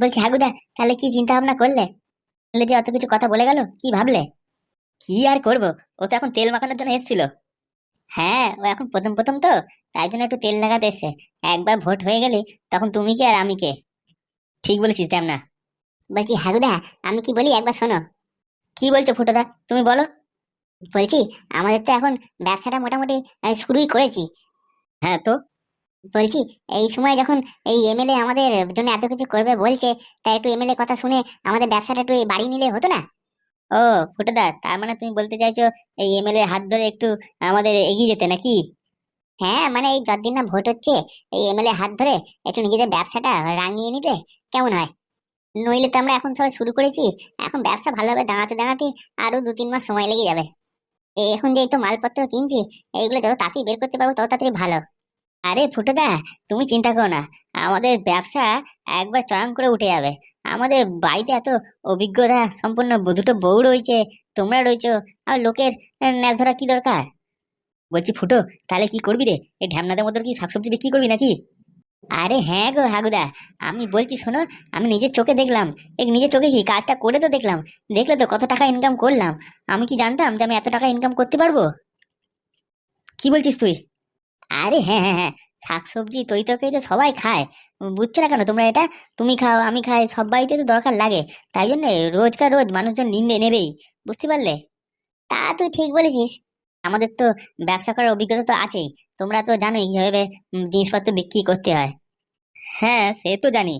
বলছি হাগুদা তাহলে কি চিন্তা ভাবনা করলে? বললে যে অত কিছু কথা বলে গেল কি ভাবলে? কি আর করব? ও তো এখন তেল মাখানোর জন্য এসেছিল। হ্যাঁ ও এখন প্রথম প্রথম তো তাই জন্য একটু তেল লাগাতে এসছে। একবার ভোট হয়ে গেলে তখন তুমি কে আর আমি কে? ঠিক বলেছিস না বলছি হাগুদা আমি কি বলি একবার শোনো। কি বলছো ফুটোদা তুমি বলো। বলছি আমাদের তো এখন ব্যবসাটা মোটামুটি আহ, শুরুই করেছি। হ্যাঁ তো? বলছি, এই সময় যখন এই এমএলএ আমাদের জন্য এত কিছু করবে বলছে, তাই একটু এমএলএ কথা শুনে আমাদের ব্যবসাটা একটু বাড়ি নিলে হতো না? ও, ফুটোদা, তার মানে তুমি বলতে চাইছো এই এমএলএ হাত ধরে একটু আমাদের এগিয়ে যেতে নাকি? হ্যাঁ মানে এই যতদিন না ভোট হচ্ছে, এই এমএলএ হাত ধরে একটু নিজেদের ব্যবসাটা রাঙিয়ে নিতে কেমন হয়? নইলে তো আমরা এখন সবাই শুরু করেছি, এখন ব্যবসা ভালোভাবে দাঁড়াতে দাঁড়াতে আরও দু তিন মাস সময় লেগে যাবে। এখন যে এই তো মালপত্র কিনছি, এইগুলো যত তাড়াতাড়ি বের করতে পারব তত তাড়াতাড়ি ভালো। আরে ফুটোদা, তুমি চিন্তা করো না। আমাদের ব্যবসা একবার চড়াং করে উঠে যাবে। আমাদের বাড়িতে এত অভিজ্ঞতা সম্পন্ন ব- দুটো বউ রয়েছে, তোমরা রয়েছো, আর লোকের ন্যাস ধরা কি দরকার? বলছি, ফুটো, তাহলে কি করবি রে? এই ঢ্যামনাদের মধ্যে কি শাকসবজি বিক্রি করবি নাকি? আরে হ্যাঁ গো হাগুদা, আমি বলছি শোনো, আমি নিজের চোখে দেখলাম। এই নিজের চোখে কি কাজটা করে তো দেখলাম। দেখলে তো কত টাকা ইনকাম করলাম। আমি কি জানতাম যে আমি এত টাকা ইনকাম করতে পারব? কি বলছিস তুই? আরে হ্যাঁ হ্যাঁ হ্যাঁ। শাকসবজি তৈ তরকারি তো সবাই খায়। বুঝছ না কেন তোমরা এটা? তুমি খাও, আমি খাই, সব বাড়িতে তো দরকার লাগে। তাই জন্য রোজকার রোজ মানুষজন নিন্দে নেবেই, বুঝতে পারলে? তা তুই ঠিক বলেছিস। আমাদের তো ব্যবসা করার অভিজ্ঞতা তো আছেই। তোমরা তো জানোই কীভাবে জিনিসপত্র বিক্রি করতে হয়। হ্যাঁ সে তো জানি।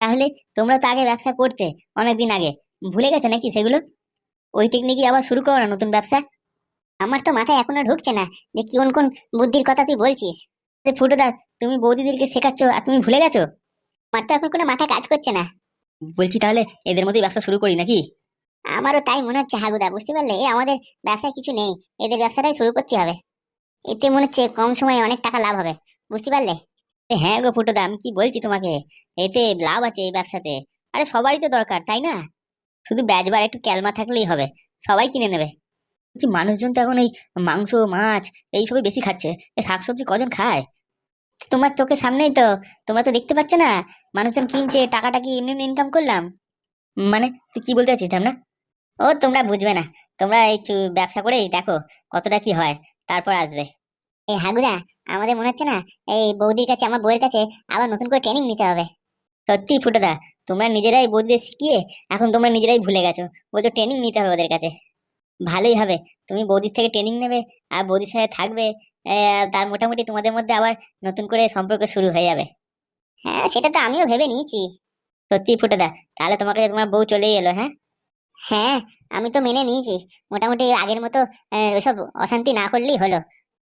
তাহলে তোমরা তো আগে ব্যবসা করতে অনেকদিন আগে। ভুলে গেছো নাকি সেগুলো? ওই টেকনিকই আবার শুরু করো না নতুন ব্যবসা। আমার তো মাথায় এখনও ঢুকছে না যে কোন কোন বুদ্ধির কথা তুই বলছিস। ফুটোদা তুমি বৌদিদেরকে শেখাচ্ছ আর তুমি ভুলে গেছো? আমার তো এখন কোনো মাথা কাজ করছে না। বলছি তাহলে এদের মধ্যেই ব্যবসা শুরু করি নাকি? আমারও তাই মনে হচ্ছে হাগুদা বুঝতে পারলে? এ আমাদের ব্যবসায় কিছু নেই এদের ব্যবসাটাই শুরু করতে হবে। এতে মনে হচ্ছে কম সময়ে অনেক টাকা লাভ হবে বুঝতে পারলে? হ্যাঁ গো ফুটোদা আমি কি বলছি তোমাকে? এতে লাভ আছে এই ব্যবসাতে। আরে সবারই তো দরকার তাই না? শুধু ব্যাজবার একটু ক্যালমা থাকলেই হবে সবাই কিনে নেবে। বলছি, মানুষজন তো এখন এই মাংস, মাছ এইসবই বেশি খাচ্ছে। এই শাকসবজি কজন খায়? তোমার চোখের সামনেই তো। তোমরা তো দেখতে পাচ্ছ না। মানুষজন কিনছে, টাকাটা কি এমনি এমনি ইনকাম করলাম? মানে তুই কি বলতে চাচ্ছিস না ও, তোমরা বুঝবে না। তোমরা এই ব্যবসা করেই দেখো কতটা কি হয়। তারপর আসবে। এই হাগুরা আমাদের মনে হচ্ছে না এই বৌদির কাছে, আমার বউয়ের কাছে আবার নতুন করে ট্রেনিং নিতে হবে? সত্যি ফুটোদা, তোমরা নিজেরাই বৌদিদের শিখিয়ে এখন তোমরা নিজেরাই ভুলে গেছো। বলছো ট্রেনিং নিতে হবে ওদের কাছে। ভালোই হবে। তুমি বৌদির থেকে ট্রেনিং নেবে আর বৌদির সাথে থাকবে তার মোটামুটি তোমাদের মধ্যে আবার নতুন করে সম্পর্ক শুরু হয়ে যাবে। হ্যাঁ সেটা তো আমিও ভেবে নিয়েছি। সত্যি ফুটেদা, তাহলে তোমাকে তোমার বউ চলেই এলো হ্যাঁ? হ্যাঁ আমি তো মেনে নিয়েছি। মোটামুটি আগের মতো ওসব অশান্তি না করলেই হলো।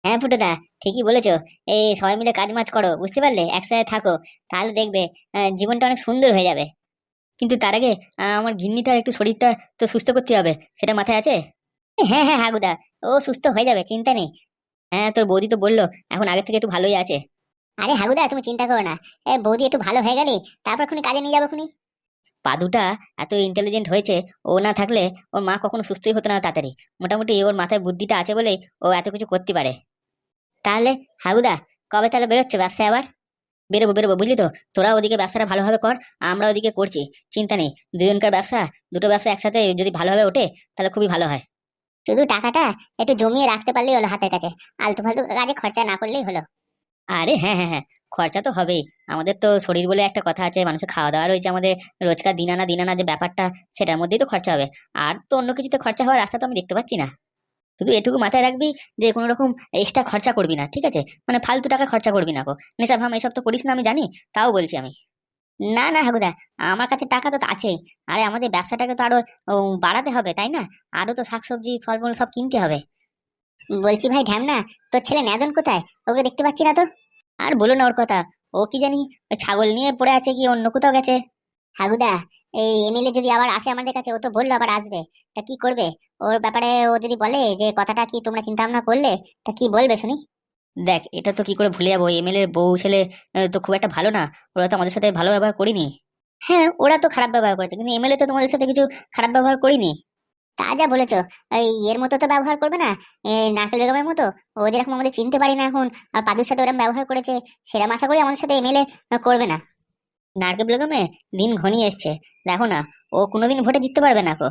হ্যাঁ ফুটেদা, ঠিকই বলেছ। এই সবাই মিলে কাজ মাজ করো, বুঝতে পারলে? একসাথে থাকো, তাহলে দেখবে জীবনটা অনেক সুন্দর হয়ে যাবে। কিন্তু তার আগে আমার ঘিন্নিটার একটু শরীরটা তো সুস্থ করতে হবে, সেটা মাথায় আছে? হ্যাঁ হ্যাঁ হাগুদা, ও সুস্থ হয়ে যাবে, চিন্তা নেই। হ্যাঁ তোর বৌদি তো বলল, এখন আগের থেকে একটু ভালোই আছে। আরে হাগুদা, তুমি চিন্তা করো না। এ, বৌদি একটু ভালো হয়ে গেলি, তারপর খুনি কাজে নিয়ে যাব খুনি। পাদুটা এত ইন্টেলিজেন্ট হয়েছে, ও না থাকলে ওর মা কখনো সুস্থই হতো না তাড়াতাড়ি। মোটামুটি ওর মাথায় বুদ্ধিটা আছে বলেই ও এত কিছু করতে পারে। তাহলে হাগুদা, কবে তাহলে বেরোচ্ছে ব্যবসায় আবার? বেরোবো বেরোবো, বুঝলি তো? তোরা ওদিকে ব্যবসাটা ভালোভাবে কর, আমরা ওদিকে করছি। চিন্তা নেই, দুজনকার ব্যবসা, দুটো ব্যবসা একসাথে যদি ভালোভাবে ওঠে, তাহলে খুবই ভালো হয়। শুধু টাকাটা একটু জমিয়ে রাখতে পারলেই হলো হাতের কাছে। আলতু ফালতু কাজে খরচা না করলেই হলো। আরে হ্যাঁ হ্যাঁ হ্যাঁ খরচা তো হবেই। আমাদের তো শরীর বলে একটা কথা আছে, মানুষের খাওয়া দাওয়া রয়েছে আমাদের, রোজকার দিন আনা দিন আনা যে ব্যাপারটা, সেটার মধ্যেই তো খরচা হবে। আর তো অন্য কিছুতে খরচা হওয়ার রাস্তা তো আমি দেখতে পাচ্ছি না। শুধু এটুকু মাথায় রাখবি যে কোনো রকম এক্সট্রা খরচা করবি না, ঠিক আছে? মানে ফালতু টাকা খরচা করবি না নেশা ভাম এসব তো করিস না আমি জানি, তাও বলছি আমি। না না হাগুদা আমার কাছে টাকা তো আছেই। আরে, আমাদের ব্যবসাটাকে তো আরও বাড়াতে হবে, তাই না? আরও তো শাকসবজি, ফলমূল সব কিনতে হবে। বলছি ভাই ঢ্যামনা তোর ছেলে ন্যাদন কোথায়? ওকে দেখতে পাচ্ছি না তো? আর বলো না ওর কথা, ও কি জানি ছাগল নিয়ে পড়ে আছে কি অন্য কোথাও গেছে? হাগুদা এই এমএলএ যদি আবার আসে আমাদের কাছে, ও তো বলল আবার আসবে। তা কি করবে? ওর ব্যাপারে ও যদি বলে যে কথাটা কি তোমরা চিন্তা ভাবনা করলে, তা কি বলবে শুনি? দেখ, এটা তো কি করে ভুলে যাব? এম এল এর বউ ছেলে তো খুব একটা ভালো না। ওরা তো আমাদের সাথে ভালো ব্যবহার করিনি। হ্যাঁ ওরা তো খারাপ ব্যবহার করেছে, কিন্তু এম এমএলএ তো তোমাদের সাথে কিছু খারাপ ব্যবহার করিনি। তা যা বলেছ এর মতো তো ব্যবহার করবে না? এই নারকেল বেগমের মতো? ও যেরকম আমাদের চিনতে পারি না এখন। আর পাদুর সাথে ওরকম ব্যবহার করেছে সেরকম আশা করি আমাদের সাথে এমএলএ করবে না। নারকেল বেগমে দিন ঘনিয়ে এসছে। দেখো না, ও কোনোদিন ভোটে জিততে পারবে না কো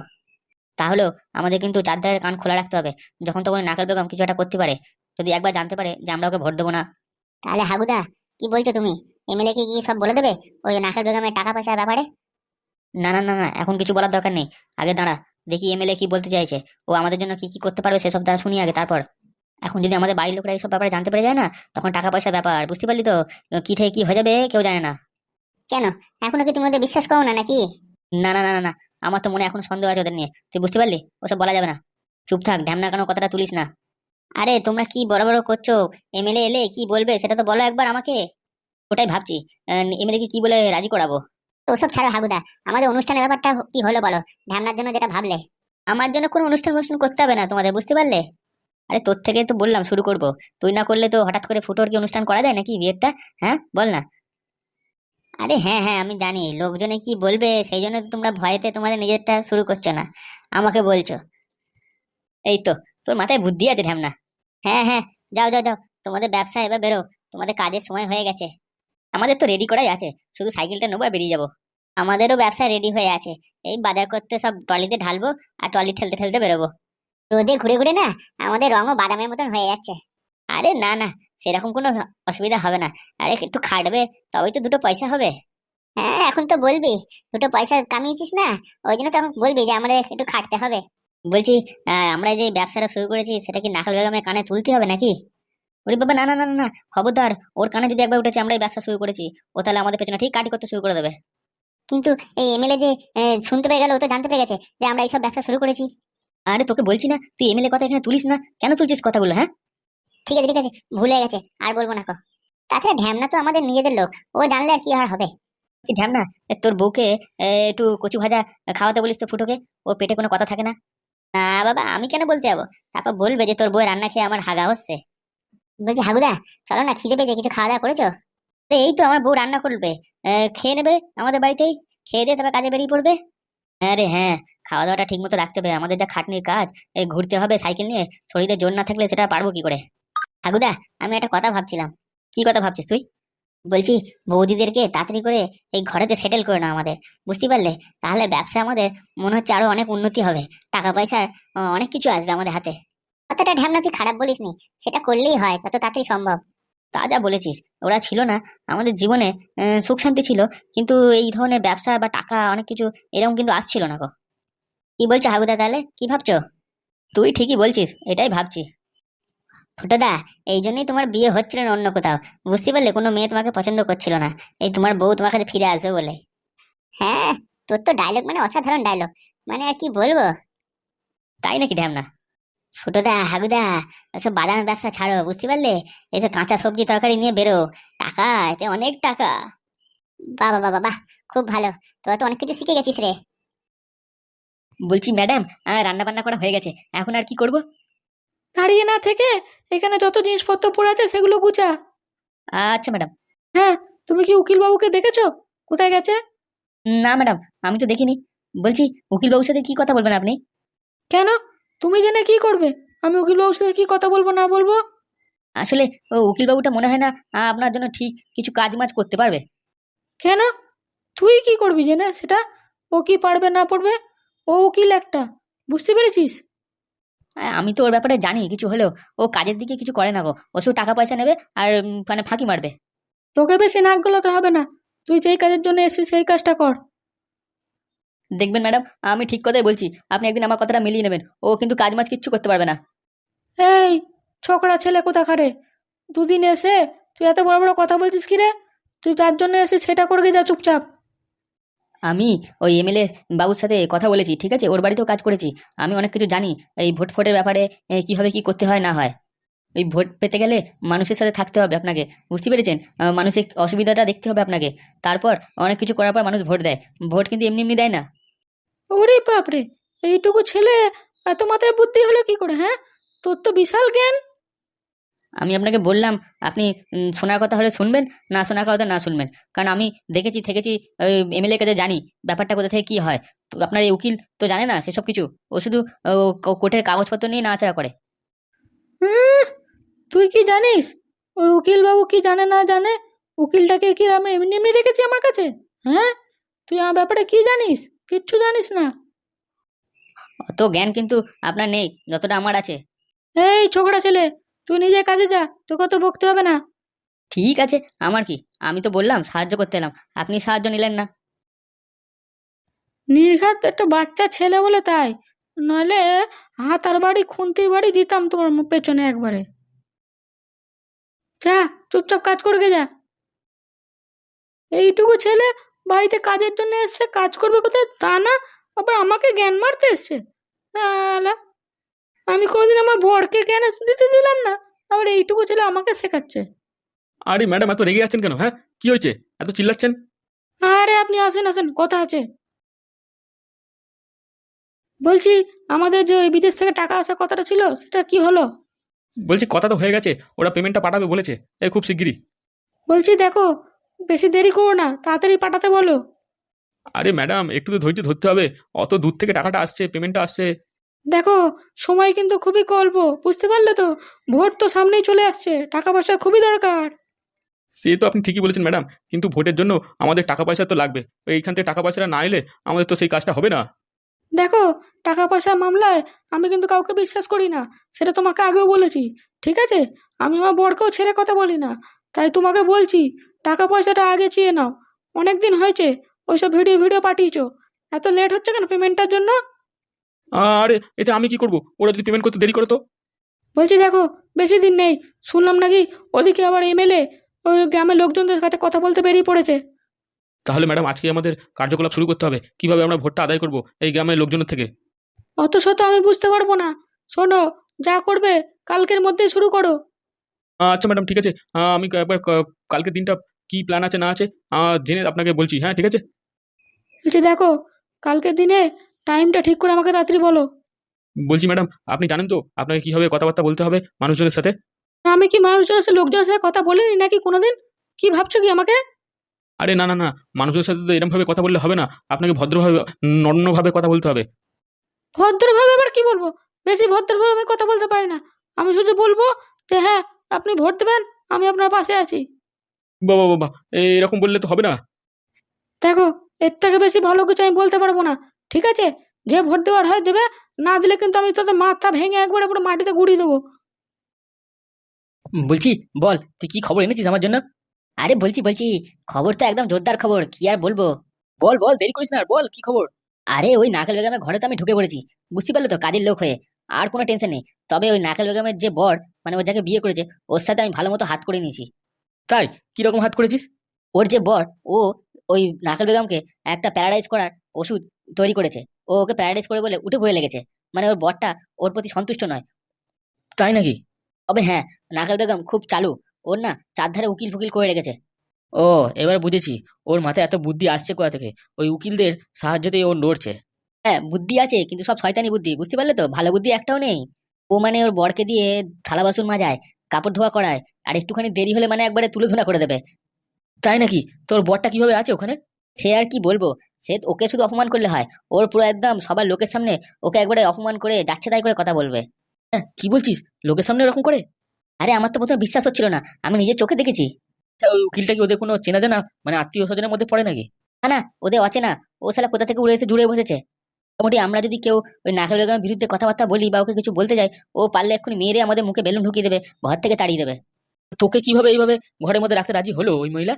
তাহলেও আমাদের কিন্তু চারধারের কান খোলা রাখতে হবে। যখন তখন নারকেল বেগম কিছু একটা করতে পারে। যদি একবার জানতে পারে যে আমরা ওকে ভোট দেবো না। তাহলে হাগুদা কি বলছো তুমি? এমএলএ কে সব বলে দেবে? ওই নারকেল বেগমের টাকা পয়সার ব্যাপারে? না না না না এখন কিছু বলার দরকার নেই। আগে দাঁড়া দেখি এমএলএ কি বলতে চাইছে। ও আমাদের জন্য কি কি করতে পারবে সেসব দাঁড়া শুনি আগে তারপর। এখন যদি আমাদের বাড়ির লোকরা এইসব ব্যাপারে জানতে পেরে যায় না তখন টাকা পয়সার ব্যাপার বুঝতে পারলি তো? কি থেকে কি হয়ে যাবে কেউ জানে না। কেন? এখনও কি তুমি ওদের বিশ্বাস করো না নাকি? না না না না না আমার তো মনে এখন সন্দেহ আছে ওদের নিয়ে। তুই বুঝতে পারলি? ওসব বলা যাবে না। চুপ থাক ঢ্যামনা কেন কথাটা তুলিস না। আরে তোমরা কি বড় বড় করছ? এমএলএ এলে কি বলবে? সেটা তো বলো একবার আমাকে। ওটাই ভাবছি। এমএলএ কে কি বলে রাজি করাবো? ওসব ছাড়ো হাগুদা। আমাদের অনুষ্ঠানের ব্যাপারটা কি হলো বলো? ঢ্যামনার জন্য যেটা ভাবলে। আমার জন্য কোনো অনুষ্ঠান অনুষ্ঠান করতে হবে না তোমাদের বুঝতে পারলে? আরে তোর থেকে তো বললাম শুরু করব। তুই না করলে তো হঠাৎ করে ফুটোর কি অনুষ্ঠান করা যায় নাকি বিয়েরটা? হ্যাঁ বল না। আরে হ্যাঁ হ্যাঁ আমি জানি। লোকজনে কি বলবে সেই জন্য তোমরা ভয়েতে তোমাদের নিজেরটা শুরু করছ না। আমাকে বলছো। এই তো। তোর মাথায় বুদ্ধি আছে ঢ্যামনা। হ্যাঁ হ্যাঁ যাও যাও যাও, তোমাদের ব্যবসা এবার বেরো, তোমাদের কাজের সময় হয়ে গেছে। আমাদের তো রেডি করাই আছে, শুধু সাইকেলটা নেব আর বেরিয়ে যাব। আমাদেরও ব্যবসা রেডি হয়ে আছে, এই বাজার করতে সব ট্রলিতে ঢালবো আর ট্রলি ঠেলতে ঠেলতে বেরোবো। রোদে ঘুরে ঘুরে না, আমাদের রঙও বাদামের মতন হয়ে যাচ্ছে। আরে না না, সেরকম কোনো অসুবিধা হবে না। আরে একটু খাটবে, তবেই তো দুটো পয়সা হবে। হ্যাঁ এখন তো বলবি, দুটো পয়সা কামিয়েছিস না, ওই জন্য তো বলবি যে আমাদের একটু খাটতে হবে। বলছি আমরা যে ব্যবসাটা শুরু করেছি সেটা কি নাকাল বেগমের কানে তুলতে হবে নাকি? ওরে বাবা না না না না, খবরদার। ওর কানে যদি একবার উঠেছে আমরা এই ব্যবসা শুরু করেছি। ও তাহলে আমাদের পেছনে ঠিক কাটি করতে শুরু করে দেবে। কিন্তু এই এমএলএ যে শুনতে পেয়ে গেল ও তো জানতে পেরে গেছে যে আমরা এইসব ব্যবসা শুরু করেছি। আরে তোকে বলছি না তুই এমএলএ কথা এখানে তুলিস না? কেন তুলছিস কথাগুলো হ্যাঁ? ঠিক আছে ঠিক আছে ভুলে গেছে আর বলব না তাছাড়া ঢ্যামনা তো আমাদের নিজেদের লোক ও জানলে আর কি আর হবে? ঢ্যামনা তোর বউকে একটু কচু ভাজা খাওয়াতে বলিস তো ফুটোকে ও পেটে কোনো কথা থাকে না? না, বাবা, আমি কেন বলতে যাব? তারপর বলবে যে তোর বউ রান্না খেয়ে আমার হাগা হচ্ছে। বলছি, হাগুদা, চলো না, খিদে পেয়েছে, কিছু খাওয়া দাওয়া করেছ এই তো আমার বউ রান্না করবে। খেয়ে নেবে আমাদের বাড়িতেই? খেয়ে দিয়ে তবে কাজে বেরিয়ে পড়বে? আরে হ্যাঁ খাওয়া দাওয়াটা ঠিক মতো রাখতে হবে। আমাদের যা খাটনির কাজ, এই ঘুরতে হবে সাইকেল নিয়ে, শরীরে জোর না থাকলে সেটা পারব কি করে? ঠাকুদা আমি একটা কথা ভাবছিলাম। কি কথা ভাবছিস তুই? বলছি, বৌদিদেরকে তাড়াতাড়ি করে এই ঘরেতে সেটেল করে নাও আমাদের। বুঝতে পারলে? তাহলে ব্যবসা আমাদের মনে হচ্ছে আরও অনেক উন্নতি হবে। টাকা পয়সা অনেক কিছু আসবে আমাদের হাতে। কথাটা ঢ্যামনা তুই খারাপ বলিস নি। সেটা করলেই হয় তত তাড়াতাড়ি সম্ভব। তা যা বলেছিস, ওরা ছিল না। আমাদের জীবনে সুখ শান্তি ছিল। কিন্তু এই ধরনের ব্যবসা বা টাকা, অনেক কিছু এরকম কিন্তু আসছিল না গো। কি বলছো হাগুদা তাহলে? কি ভাবছ? তুই ঠিকই বলছিস, এটাই ভাবছি। ফুটোদা এই জন্যই তোমার বিয়ে হচ্ছিল না অন্য কোথাও। বুঝতে পারলে কোনো মেয়ে তোমাকে পছন্দ করছিল না। এই তোমার বউ তোমার কাছে ফিরে আসবে বলে। হ্যাঁ তোর তো ডায়লগ মানে অসাধারণ ডায়লগ মানে আর কি বলব? তাই নাকি ঢ্যামনা? ফুটোদা হাগুদা এসব বাদামের ব্যবসা ছাড়ো, বুঝতে পারলে? এসব কাঁচা সবজি তরকারি নিয়ে বেরো। টাকা, এতে অনেক টাকা। বাবা বাবা বাহ খুব ভালো। তোরা তো অনেক কিছু শিখে গেছিস রে। বলছি ম্যাডাম রান্না বান্না করা হয়ে গেছে। এখন আর কি করব? দাঁড়িয়ে না থেকে এখানে যত জিনিসপত্র পড়ে আছে সেগুলো গুছা। আচ্ছা ম্যাডাম। হ্যাঁ তুমি কি উকিল বাবুকে দেখেছ? কোথায় গেছে? না ম্যাডাম আমি তো দেখিনি। বলছি উকিল বাবুর সাথে কি কথা বলবেন আপনি? কেন? তুমি জেনে কি করবে? আমি উকিল বাবুর সাথে কি কথা বলব না বলব? আসলে ও উকিল বাবুটা মনে হয় না আপনার জন্য ঠিক কিছু কাজ মাজ করতে পারবে। কেন? তুই কি করবি জেনে সেটা? ও কি পারবে না পারবে? ও উকিল একটা বুঝতে পেরেছিস? আমি তো ওর ব্যাপারে জানি কিছু হলেও। ও কাজের দিকে কিছু করে না গো। ও শুধু টাকা পয়সা নেবে আর মানে ফাঁকি মারবে। তোকে বেশি নাক গলাতে হবে না। তুই যেই কাজের জন্য এসেছিস সেই কাজটা কর। দেখবেন ম্যাডাম আমি ঠিক কথাই বলছি। আপনি একদিন আমার কথাটা মিলিয়ে নেবেন। ও কিন্তু কাজ মাজ কিচ্ছু করতে পারবে না। এই ছোকরা ছেলে কোথা কোথাকারে? দুদিন এসে তুই এত বড় বড় কথা বলছিস কি রে? তুই যার জন্য এসেছিস সেটা করে যা চুপচাপ। আমি ওই এমএলএ বাবুর সাথে কথা বলেছি, ঠিক আছে? ওর বাড়িতেও কাজ করেছি। আমি অনেক কিছু জানি। এই ভোট ফোটের ব্যাপারে কীভাবে কি করতে হয় না হয়। ওই ভোট পেতে গেলে মানুষের সাথে থাকতে হবে আপনাকে। বুঝতে পেরেছেন? মানুষের অসুবিধাটা দেখতে হবে আপনাকে। তারপর অনেক কিছু করার পর মানুষ ভোট দেয়। ভোট কিন্তু এমনি এমনি দেয় না। ওরে বাপরে! এইটুকু ছেলে, এত মাথায় বুদ্ধি হলো কি করে হ্যাঁ? তোর তো বিশাল জ্ঞান। আমি আপনাকে বললাম আপনি শোনার কথা হলে শুনবেন না শোনার কথা না শুনবেন। কারণ আমি দেখেছি থেকেছি এমএলএ কাছে জানি ব্যাপারটা কোথা থেকে কি হয়। তো আপনার এই উকিল তো জানে না সেসব কিছু। ও শুধু কোর্টের কাগজপত্র নিয়ে নাড়াচাড়া করে। তুই কি জানিস? ওই উকিল বাবু কি জানে না জানে? উকিলটাকে কি আমি এমনি এমনি রেখেছি আমার কাছে? হ্যাঁ? তুই আমার ব্যাপারে কি জানিস? কিচ্ছু জানিস না। অত জ্ঞান কিন্তু আপনার নেই যতটা আমার আছে। এই ছোকরা ছেলে তুই নিজের কাজে যা তোকে তো বকতে হবে না। ঠিক আছে আমার কি? আমি তো বললাম সাহায্য করতে এলাম। আপনি সাহায্য নিলেন না। নির্ঘাত একটা বাচ্চা ছেলে বলে তাই। নইলে হাতার বাড়ি খুন্তির বাড়ি দিতাম তোমার পেছনে একবারে। যা চুপচাপ কাজ করে গে যা। এইটুকু ছেলে বাড়িতে কাজের জন্য এসছে কাজ করবে কোথায়? তা না আবার আমাকে জ্ঞান মারতে এসছে। আমি কোনোদিন আমার বরকে জ্ঞান দিতে দিলাম না? আবার এইটুকু ছেলে আমাকে শেখাচ্ছে। আরে ম্যাডাম এত রেগে আছেন কেন হ্যাঁ? কি হয়েছে? এত চিল্লাচ্ছেন? আরে আপনি আসেন আসেন কথা আছে। বলছি আমাদের যে ওই বিদেশ থেকে টাকা আসার কথাটা ছিল সেটা কি হলো? বলছি কথা তো হয়ে গেছে ওরা পেমেন্টটা পাঠাবে বলেছে এই খুব শিগগিরই। বলছি দেখো বেশি দেরি করো না তাড়াতাড়ি পাঠাতে বলো। আরে ম্যাডাম একটু তো ধৈর্য ধরতে হবে অত দূর থেকে টাকাটা আসছে পেমেন্টটা আসছে। দেখো সময় কিন্তু খুবই অল্প বুঝতে পারলে তো? ভোট তো সামনেই চলে আসছে টাকা পয়সা খুবই দরকার। সে তো আপনি ঠিকই বলেছেন ম্যাডাম। কিন্তু ভোটের জন্য আমাদের টাকা পয়সা তো লাগবে। এইখান থেকে টাকা পয়সাটা না এলে আমাদের তো সেই কাজটা হবে না। দেখো টাকা পয়সা মামলায় আমি কিন্তু কাউকে বিশ্বাস করি না। সেটা তোমাকে আগেও বলেছি ঠিক আছে? আমি আমার বরকেও ছেড়ে কথা বলি না। তাই তোমাকে বলছি টাকা পয়সাটা আগে চেয়ে নাও। অনেক দিন হয়েছে ওইসব ভিডিও ভিডিও পাঠিয়েছো। এত লেট হচ্ছে কেন পেমেন্টটার জন্য? আরে এতে আমি কি করব? ওরা যদি পেমেন্ট করতে দেরি করে তো? বলছি দেখো বেশি দিন নেই। শুনলাম নাকি ওদিকে আবার এমএলএ ওই গ্রামের লোকজনদের সাথে কথা বলতে বেরিয়ে পড়েছে। তাহলে ম্যাডাম আজকে আমাদের কার্যকলাপ শুরু করতে হবে। কীভাবে আমরা ভোটটা আদায় করব এই গ্রামের লোকজনের থেকে? অত শত আমি বুঝতে পারব না। শোনো যা করবে কালকের মধ্যেই শুরু করো। আচ্ছা ম্যাডাম ঠিক আছে। আমি একবার কালকের দিনটা কি প্ল্যান আছে না আছে জেনে আপনাকে বলছি। হ্যাঁ ঠিক আছে? বলছি দেখো কালকের দিনে টাইমটা ঠিক করে আমাকে তাড়াতাড়ি বলো। বলছি ম্যাডাম আপনি জানেন তো আপনাকে কীভাবে কথাবার্তা বলতে হবে মানুষজনের সাথে? আমি কি মানুষজনের সাথে লোকজনের সাথে কথা বলিনি নাকি কোনোদিন? কি ভাবছ কি আমাকে? আরে না না না মানুষের সাথে তো এরকমভাবে কথা বললে হবে না। আপনাকে ভদ্রভাবে নগ্নভাবে কথা বলতে হবে। ভদ্রভাবে আবার কি বলব? বেশি ভদ্রভাবে আমি কথা বলতে পারি না। আমি শুধু বলব যে হ্যাঁ আপনি ভোট দেবেন আমি আপনার পাশে আছি। বাবা বাবা এরকম বললে তো হবে না। দেখো এর থেকে বেশি ভালো কিছু আমি বলতে পারব না। ঠিক আছে? যে ভোট দেওয়ার হয় দেবে না দিলে কিন্তু আমি তোদের মাথা ভেঙে একবারে পুরো মাটিতে গুড়িয়ে দেবো। বলছি বল তুই কি খবর এনেছিস আমার জন্য? আরে বলছি বলছি খবর তো একদম জোরদার খবর কি আর বলব? বল বল দেরি করিস না আর বল কি খবর? আরে ওই নাকাল বেগমের ঘরে তো আমি ঢুকে পড়েছি বুঝতে পারলে তো কাজের লোক হয়ে আর কোনো টেনশন নেই। তবে ওই নাকাল বেগমের যে বর মানে ও যাকে বিয়ে করেছে ওর সাথে আমি ভালো মতো হাত করে নিয়েছি। তাই? কীরকম হাত করেছিস? ওর যে বর ও ওই নাকাল বেগমকে একটা প্যারাডাইজ করার ওষুধ তৈরি করেছে। ও ওকে প্যারাডাইজ করে বলে উঠে বয়ে লেগেছে। মানে ওর বরটা ওর প্রতি সন্তুষ্ট নয়। তাই নাকি? তবে হ্যাঁ নাকাল বেগম খুব চালু। ওর না চারধারে উকিল ফুকিল করে রেখেছে। ও এবার বুঝেছি। ওর মাথায় এত বুদ্ধি আসছে কোথা থেকে? ওই উকিলদের সাহায্যতেই ও নড়ছে হ্যাঁ বুদ্ধি আছে কিন্তু সব শয়তানি বুদ্ধি। বুঝতে পারলে তো? ভালো বুদ্ধি একটাও নেই। ও মানে ওর বরকে দিয়ে থালা বাসন মাজায় কাপড় ধোয়া করায় আর একটুখানি দেরি হলে মানে একবারে তুলে ধুনা করে দেবে। তাই নাকি? তোর বরটা কীভাবে আছে ওখানে? সে আর কি বলব? সে ওকে শুধু অপমান করলে হয়। ওর পুরো একদম সবার লোকের সামনে ওকে একবারে অপমান করে যাচ্ছে তাই করে কথা বলবে। হ্যাঁ কি বলছিস? লোকের সামনে এরকম করে? আরে আমার তো প্রথমে বিশ্বাস হচ্ছিল না। আমি নিজের চোখে দেখেছি। উকিলটা কি ওদের কোনো চেনা জানা? মানে আত্মীয় স্বজনের মধ্যে পড়ে নাকি? না না, ওদের অচেনা। ও শালা কোথা থেকে উড়ে এসে জুড়ে বসেছে? মোটামুটি আমরা যদি কেউ ওই নাকাল বেগমের বিরুদ্ধে কথাবার্তা বলি বা ওকে কিছু বলতে যাই, ও পারলে এক্ষুনি মেয়েরে আমাদের মুখে বেলুন ঢুকিয়ে দেবে, ঘর থেকে তাড়িয়ে দেবে। তোকে কীভাবে এইভাবে ঘরের মধ্যে রাখতে রাজি হলো ওই মহিলা?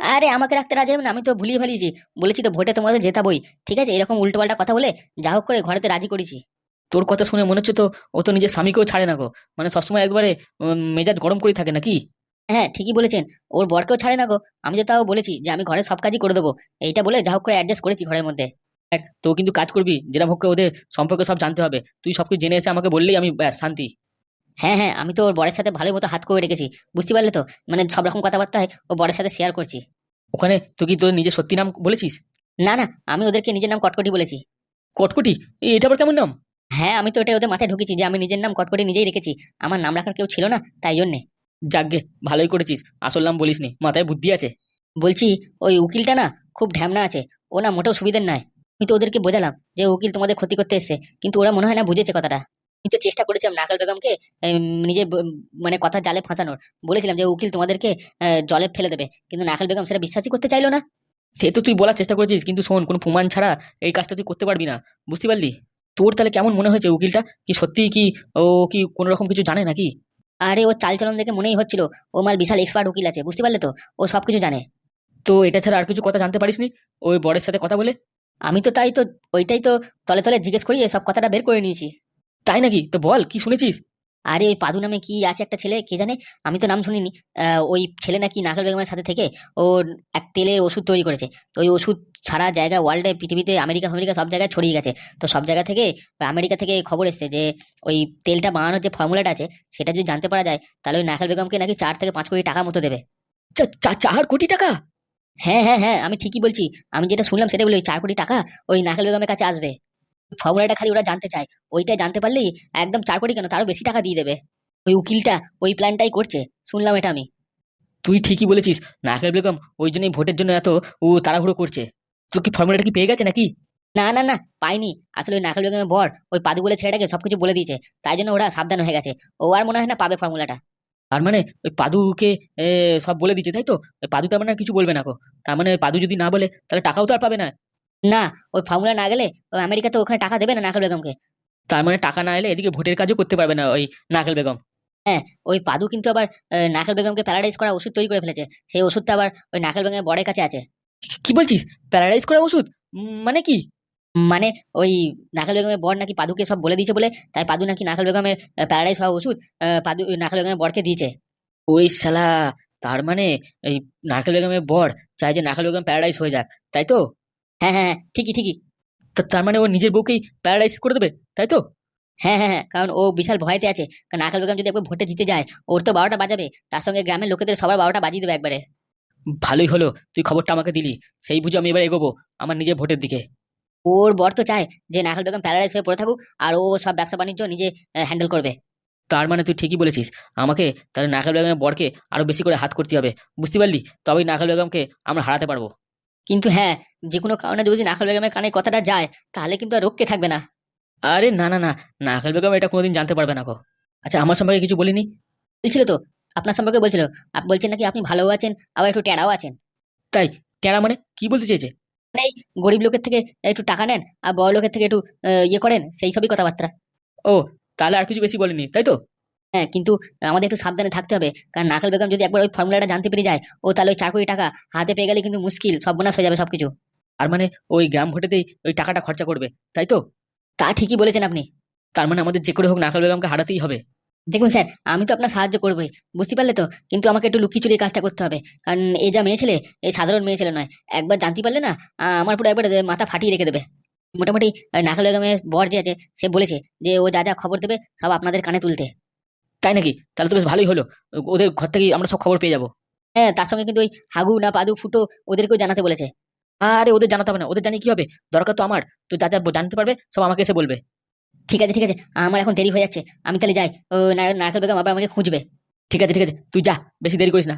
আরে আমাকে রাখতে রাজি হবে না আমি তো ভুলিয়ে ফেলিয়েছি বলেছি তো ভোটে তোমাদের জেতাবই ঠিক আছে এরকম উল্টোপাল্টা কথা বলে যা হোক করে ঘরেতে রাজি করেছি। তোর কথা শুনে মনে হচ্ছে তো ও তো নিজের স্বামীকেও ছাড়ে না গো। মানে সবসময় একবারে মেজাজ গরম করে থাকে নাকি? হ্যাঁ ঠিকই বলেছেন। ওর বরকেও ছাড়ে না গো। আমি তো তাও বলেছি যে আমি ঘরের সব কাজই করে দেবো। এইটা বলে যা হোক করে অ্যাডজাস্ট করেছি ঘরের মধ্যে। দেখ তো কিন্তু কাজ করবি যেরকম হোক ওদের সম্পর্কে সব জানতে হবে। তুই সব কিছু জেনে এসে আমাকে বললেই আমি ব্যাস শান্তি। হ্যাঁ হ্যাঁ আমি তো ওর বরের সাথে ভালোই মতো হাত করে রেখেছি। বুঝতে পারলে তো? মানে সব রকম কথাবার্তায় ও বরের সাথে শেয়ার করছি। ওখানে তুই কি তোর নিজের সত্যি নাম বলেছিস? না না আমি ওদেরকে নিজের নাম কটকটি বলেছি। কটকটি? এটা আবার কেমন নাম? হ্যাঁ আমি তো এটা ওদের মাথায় ঢুকেছি যে আমি নিজের নাম কটকটি নিজেই রেখেছি। আমার নাম রাখার কেউ ছিল না তাই জন্যে। যাকগে ভালোই করেছিস। আসল নাম বলিসনি মাথায় বুদ্ধি আছে। বলছি ওই উকিলটা না খুব ঢ্যামনা আছে ও না মোটেও সুবিধার নয়। আমি তো ওদেরকে বোঝালাম যে উকিল তোমাদের ক্ষতি করতে এসছে কিন্তু ওরা মনে হয় না বুঝেছে কথাটা। কিন্তু চেষ্টা করেছিলাম নাকাল বেগমকে নিজে মানে কথা জালে ফাঁসানোর। বলেছিলাম যে উকিল তোমাদেরকে জলে ফেলে দেবে। কিন্তু নাকাল বেগম সেটা বিশ্বাসই করতে চাইলো না। সে তো তুই বলার চেষ্টা করেছিস কিন্তু শোন কোনো প্রমাণ ছাড়া এই কাজটা তুই করতে পারবি না। বুঝতে পারলি? তোর তাহলে কেমন মনে হয়েছে উকিলটা? কি সত্যি কি ও কি কোনো রকম কিছু জানে নাকি? আরে ও চালচলন দেখে মনেই হচ্ছিল ও মাল বিশাল এক্সপার্ট উকিল আছে বুঝতে পারলে তো? ও সব কিছু জানে। তো এটা ছাড়া আর কিছু কথা জানতে পারিসনি? ওই বরের সাথে কথা বলে? আমি তো তাই তো ওইটাই তো তলে তলে জিজ্ঞেস করি সব কথাটা বের করে নিয়েছি। তাই নাকি? তো বল কি শুনেছিস? আরে ওই পাদু নামে কি আছে একটা ছেলে কে জানে? আমি তো নাম শুনিনি। ওই ছেলে নাকি নাকাল বেগমের সাথে থেকে ওর এক তেলে ওষুধ তৈরি করেছে। তো ওই ওষুধ সারা জায়গায় ওয়ার্ল্ডে পৃথিবীতে আমেরিকা আমেরিকা সব জায়গায় ছড়িয়ে গেছে। তো সব জায়গা থেকে আমেরিকা থেকে খবর এসছে যে ওই তেলটা বানানোর যে ফর্মুলাটা আছে সেটা যদি জানতে পারা যায় তাহলে ওই নাকাল বেগমকে নাকি চার থেকে পাঁচ কোটি টাকা মতো দেবে। চার কোটি টাকা? হ্যাঁ হ্যাঁ হ্যাঁ আমি ঠিকই বলছি। আমি যেটা শুনলাম সেটা বলি ওই চার কোটি টাকা ওই নাকাল বেগমের কাছে আসবে। ফর্মুলাটা খালি ওরা জানতে চায়। ওইটা জানতে পারলেই একদম চার কোটি কেন? তারও বেশি টাকা দিয়ে দেবে। ওই উকিলটা, ওই প্ল্যানটাই করছে। শুনলাম এটা আমি। তুই ঠিকই বলেছিস। নাকেল বেগম ওই জন্যই ভোটের জন্য এত ও তাড়াহুড়ো করছে। তোর কি ফর্মুলাটা কি পেয়ে গেছে নাকি? না না না, পাইনি। আসলে ওই নাকাল বেগমের বর, ওই পাদু বলে ছেলেটাকে সবকিছু বলে দিয়েছে। তাই জন্য ওরা সাবধান হয়ে গেছে। ও আর মনে হয় না পাবে ফর্মুলাটা তার মানে ওই পাদুকে সব বলে দিচ্ছে তাই তো? পাদু তার মানে কিছু বলবে না কো তার মানে পাদু যদি না বলে, তাহলে টাকাও তো আর পাবে না। না ওই ফর্মুলা না গেলে ওই আমেরিকাতে ওখানে টাকা দেবে না নাকাল বেগমকে? তার মানে টাকা না এলে এদিকে ভোটের কাজও করতে পারবে না ওই নাকেল বেগম। হ্যাঁ ওই পাদু কিন্তু আবার নাকাল বেগমকে প্যারাডাইজ করা ওষুধ তৈরি করে ফেলেছে। সেই ওষুধটা আবার ওই নাকাল বেগমের বরের কাছে আছে। কি বলছিস? প্যারাডাইজ করা ওষুধ? মানে কি? মানে ওই নাকাল বেগমের বর নাকি পাদুকে সব বলে দিয়েছে বলে তাই পাদু নাকি নাকাল বেগমের প্যারাডাইজ হওয়া ওষুধ আহ, পাদু নাকাল বেগমের বরকে দিয়েছে। ওই শালা তার মানে এই নাকেল বেগমের বর চাই যে নাকেল বেগম প্যারাডাইজ হয়ে যাক তাই তো? হ্যাঁ হ্যাঁ হ্যাঁ, ঠিকই ঠিকই। তা- তার মানে ও নিজের বউকেই প্যারালাইজ করে দেবে তাই তো? হ্যাঁ হ্যাঁ হ্যাঁ কারণ ও বিশাল ভয়তে আছে। কারণ নাকাল বেগম যদি একবার ভোটে জিতে যায় ওর তো বারোটা বাজাবে। তার সঙ্গে গ্রামের লোকেদের সবার বারোটা বাজিয়ে দেবে একবারে। ভালোই হলো তুই খবরটা আমাকে দিলি। সেই বুঝে আমি এবার এগোবো আমার নিজের ভোটের দিকে। ওর বর তো চায় যে নাকাল বেগম প্যারালাইজ হয়ে পড়ে থাকুক আর ও সব ব্যবসা বাণিজ্য নিজে হ্যান্ডেল করবে। তার মানে তুই ঠিকই বলেছিস। আমাকে তাহলে নাকাল বেগমের বরকে আরও বেশি করে হাত করতে হবে। বুঝতে পারলি? তবেই নাকাল বেগমকে আমরা হারাতে পারব। কিন্তু হ্যাঁ যে কোনো কারণে যদি নাকাল বেগমের কানে কথাটা যায় তাহলে কিন্তু আর রক্ষে থাকবে না। আরে না না না নাকাল বেগম এটা কোনোদিন জানতে পারবে না গো। আচ্ছা আমার সম্পর্কে কিছু বলিনি? বলছিল তো আপনার সম্পর্কে বলছিল আপ বলছেন নাকি আপনি ভালো আছেন আবার একটু টেরাও আছেন। কেনা মানে? কি বলতে চেয়েছে? এই গরিব লোকের থেকে একটু টাকা নেন আর বড় লোকের থেকে একটু ইয়ে করেন সেই সবই কথাবার্তা। ও তাহলে আর কিছু বেশি বলিনি তাই তো? হ্যাঁ কিন্তু আমাদের একটু সাবধানে থাকতে হবে। কারণ নাকাল বেগম যদি একবার ওই ফর্মুলাটা জানতে পেরে যায়, ও তাহলে ওই চার কোটি টাকা হাতে পেয়ে গেলে কিন্তু মুশকিল, সর্বনাশ হয়ে যাবে সবকিছু। আর মানে ওই গ্রাম ভোটেতেই ওই টাকাটা খরচা করবে, তাই তো? তা ঠিকই বলেছেন আপনি। তার মানে আমাদের যে করে হোক নাকাল বেগমকে হারাতেই হবে। দেখুন স্যার, আমি তো আপনার সাহায্য করবোই, বুঝতে পারলে তো? কিন্তু আমাকে একটু লুকিয়ে কাজটা করতে হবে। কারণ এই যা মেয়ে ছেলে এই সাধারণ মেয়ে ছেলে নয়। একবার জানতে পারলে না আমার পুরো একবার মাথা ফাটিয়ে রেখে দেবে। মোটামুটি নাকাল বেগমের বর যে আছে, সে বলেছে যে ও যা যা খবর দেবে, সব আপনাদের কানে তুলতে। তাই নাকি? তাহলে তো বেশ ভালোই হলো। ওদের ঘর থেকেই আমরা সব খবর পেয়ে যাব। হ্যাঁ তার সঙ্গে কিন্তু ওই হাগু না পাদু ফুটো ওদেরকেও জানাতে বলেছে। আরে, ওদের জানাতে হবে না। ওদের জানিয়ে কী হবে? দরকার তো আমার। তো যা যা জানতে পারবে, সব আমাকে এসে বলবে। ঠিক আছে ঠিক আছে। আমার এখন দেরি হয়ে যাচ্ছে। আমি তাহলে যাই। ও নারকেল বেগম আবার আমাকে খুঁজবে। ঠিক আছে ঠিক আছে। তুই যা, বেশি দেরি করিস না।